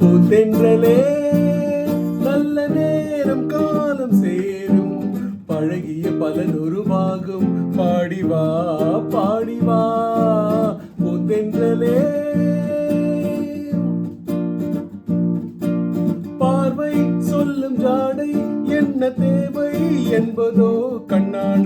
பூந்தென்றலே நல்ல நேரம் காலம் சேரும். பழகிய பலன் உருவாகும் பாடிவா பாடிவா பூந்தென்றலே. பார்வை சொல்லும் ஜாடை என்ன தேவை என்பதோ கண்ணான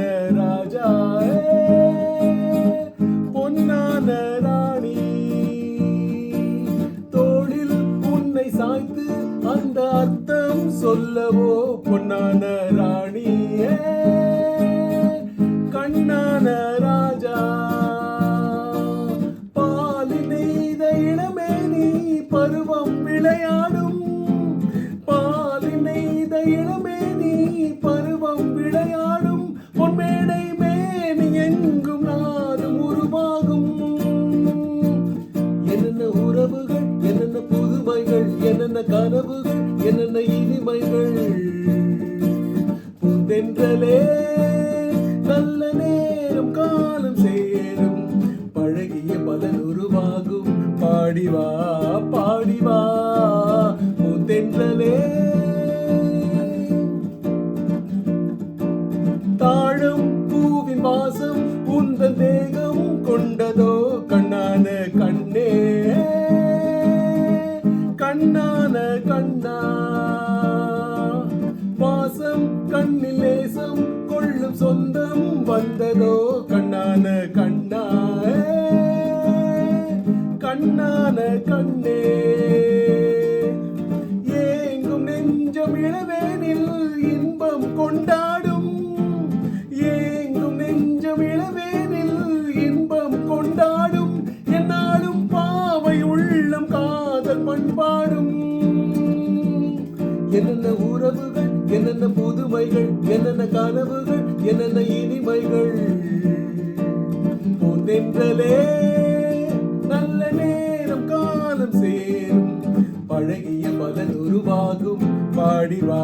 சொல்லவோ பொன்னான ராணியே கண்ணான ராஜா. பாலினைத இளமே நீ பருவம் விளையாடும். பாலினைத இளமே நீ பருவம் விளையாடும். பொன்மேடை மேனி எங்கும் நாடும் உருவாகும். என்னென்ன உறவுகள் என்னென்ன புதுமைகள் என்னென்ன கனவுகள் என்னென்ன இனிமைகள்? பூந்தென்றலே நல்ல நேரம் காலம் சேரும். பழகிய பலன் உருவாகும். பாடிவா பாடிவா பூந்தென்றலே தாழம் பூவின் வாசம் உந்தன் தேகம் கொண்டதோ கண்ணான கண்ணே. கண்ணான கண்ணா கண்ணில் லேசம் கொள்ளும் சொந்தம் வந்ததோ? கண்ணான கண்ணா கண்ணான கண்ணே. ஏங்கும் நெஞ்சம் இளவேனில் இன்பம் கொண்டாடும். ஏங்கும் நெஞ்சம் இளவேனில் இன்பம் கொண்டாடும். என்னாலும் பாவை உள்ளம் காதல் பண்பாடும். என்னென்ன உறவுகள் என்னென்ன புதுமைகள் என்னென்ன கனவுகள் என்னென்ன இனிமைகள். பொன்னென்றலே நல்ல நேரம் காலம் சேரும். பழகிய பலன் உருவாகும். பாடிவா